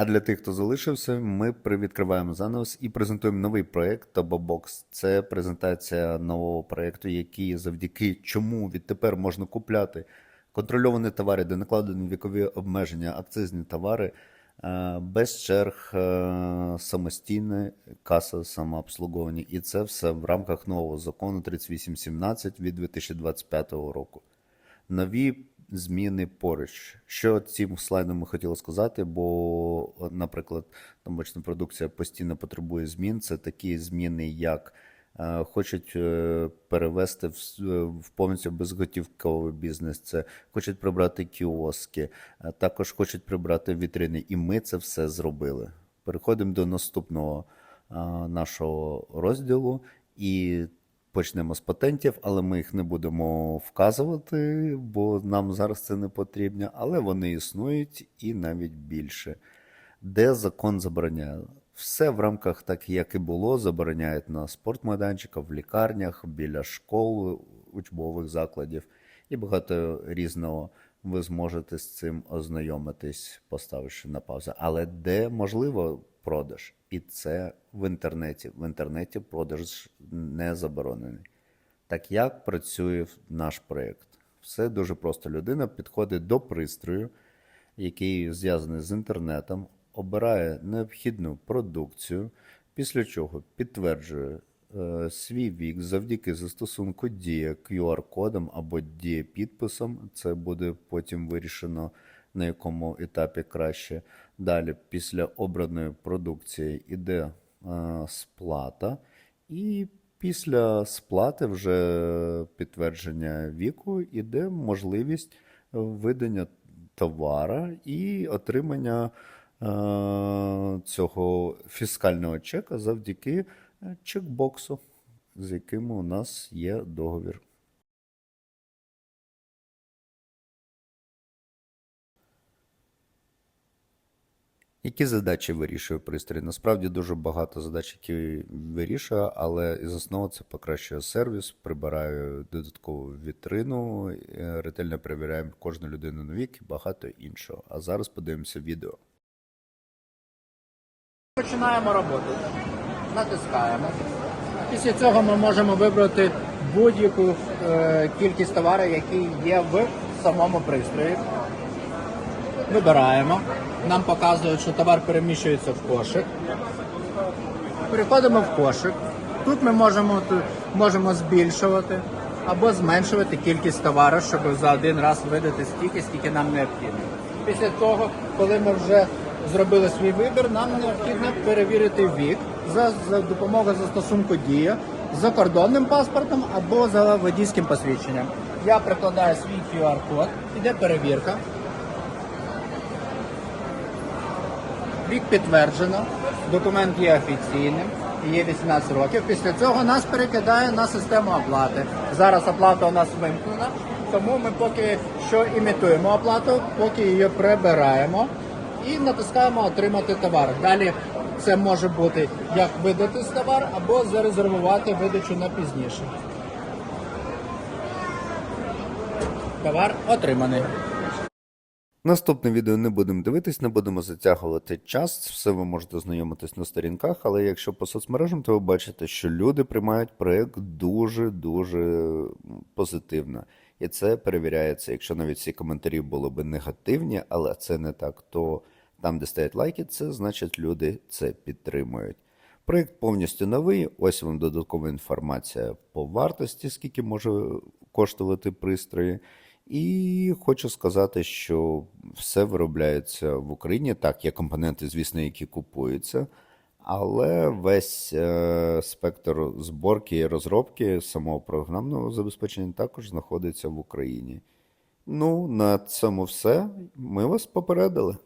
А для тих, хто залишився, ми привідкриваємо занавес і презентуємо новий проект ToboBox. Це презентація нового проекту, який завдяки чому відтепер можна купляти контрольовані товари, де накладені вікові обмеження, акцизні товари е, без черг, е, самостійне каса самообслуговування. І це все в рамках нового закону 3817 від 2025 року нові зміни поруч. Що цим слайдом ми хотіли сказати, бо, наприклад, тамбачна продукція постійно потребує змін. Це такі зміни, як е, хочуть е, перевести в, е, в повністю безготівковий бізнес, це хочуть прибрати кіоски, також хочуть прибрати вітрини, і ми це все зробили. Переходимо до наступного нашого розділу. І Почнемо з патентів, але ми їх не будемо вказувати, бо нам зараз це не потрібно. Але вони існують і навіть більше. Де закон забороняє? Все в рамках так, як і було, забороняють на спортмайданчиках, в лікарнях, біля школ, учбових закладів і багато різного. Ви зможете з цим ознайомитись, поставивши на паузу. Але де можливо продаж? І це в інтернеті. В інтернеті продаж не заборонений. Так як працює наш проєкт? Все дуже просто. Людина підходить до пристрою, який зв'язаний з інтернетом, обирає необхідну продукцію, після чого підтверджує е, свій вік завдяки застосунку Дія QR-кодом або Дія підписом. Це буде потім вирішено, на якому етапі краще. Далі, після обраної продукції, іде е, сплата, і після сплати вже підтвердження віку іде можливість видання товара і отримання е, цього фіскального чека завдяки е, чекбоксу, з яким у нас є договір. Які задачі вирішує пристрій? Насправді дуже багато задач, які вирішує, але із основи це покращує сервіс, прибирає додаткову вітрину, е, ретельно перевіряємо кожну людину на вік і багато іншого. А зараз подивимося відео. Починаємо роботу. Натискаємо. Після цього ми можемо вибрати будь-яку е, кількість товару, який є в самому пристрої. Вибираємо. Нам показують, що товар переміщується в кошик. Переходимо в кошик. Тут ми можемо, можемо збільшувати або зменшувати кількість товару, щоб за один раз видати стільки, скільки нам необхідно. Після того, коли ми вже зробили свій вибір, нам необхідно перевірити вік за, за допомогою застосунку Дія з закордонним паспортом або за водійським посвідченням. Я прикладаю свій QR-код, іде перевірка. Вік підтверджено, документ є офіційним, є 18 років. Після цього нас перекидає на систему оплати. Зараз оплата у нас вимкнена, тому ми поки що імітуємо оплату, поки її прибираємо і натискаємо Отримати товар. Далі це може бути як видати товар або зарезервувати видачу на пізніше. Товар отриманий. Наступне відео не будемо дивитись, не будемо затягувати час. Все ви можете знайомитись на сторінках, але якщо по соцмережам, то ви бачите, що люди приймають проєкт дуже-дуже позитивно. І це перевіряється. Якщо навіть всі коментарі були б негативні, але це не так, то там, де стоять лайки, це значить люди це підтримують. Проєкт повністю новий. Ось вам додаткова інформація по вартості, скільки може коштувати пристрої. І хочу сказати, що все виробляється в Україні. Так, є компоненти, звісно, які купуються, але весь е, спектр зборки і розробки самого програмного забезпечення також знаходиться в Україні. Ну, на цьому все. Ми вас попередили.